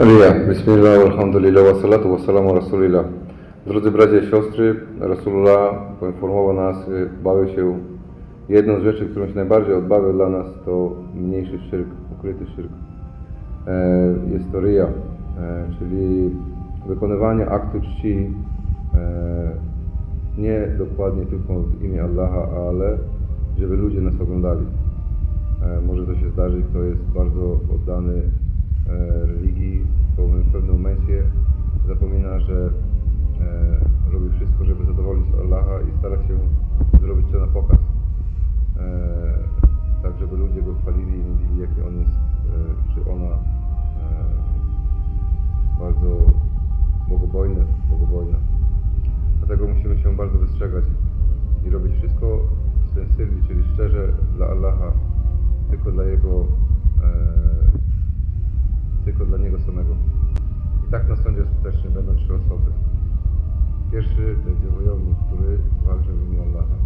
Alija, Bismillah, alhamdulillah, wa salatu wa salamu rasulillah. Drodzy bracia i siostry, Rasulullah poinformował nas, y, bawił się jedną z rzeczy, którą się najbardziej odbawia dla nas, to mniejszy szyrk, ukryty szyrk. E, Jest to ryja, e, czyli wykonywanie aktu czci e, nie dokładnie tylko w imię Allaha, ale żeby ludzie nas oglądali. Może to się zdarzyć, kto jest bardzo oddany religii, zapomina, że e, robi wszystko, żeby zadowolić Allaha i stara się zrobić to na pokaz. E, tak, żeby ludzie go chwalili i mówili, jaki on jest, e, czy ona e, bardzo bogobojny, bogobojna. Dlatego musimy się bardzo wystrzegać i robić wszystko sincerely, czyli szczerze dla Allaha, tylko dla Jego, e, tylko dla Niego samego. Tak na sądzie ostatecznym będą trzy osoby. Pierwszy będzie wojownik, który walczy w imię Allaha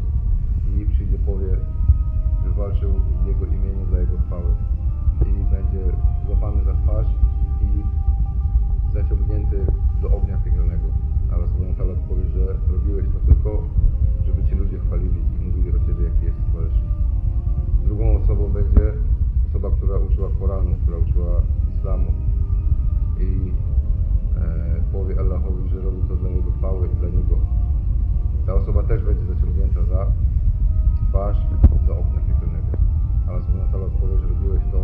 i przyjdzie powie, że walczył w Jego imieniu Ta osoba też będzie zaciągnięta za twarz do ognia piekielnego. Ale Subhanahu wa Ta'ala odpowie, że robiłeś to,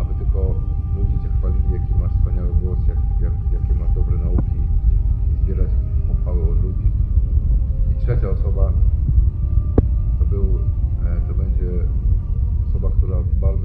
aby tylko ludzie Cię chwalili, jaki masz wspaniały głos, jak, jak, jakie masz dobre nauki i zbierać pochwały od ludzi. I trzecia osoba to był, e, to będzie osoba, która bardzo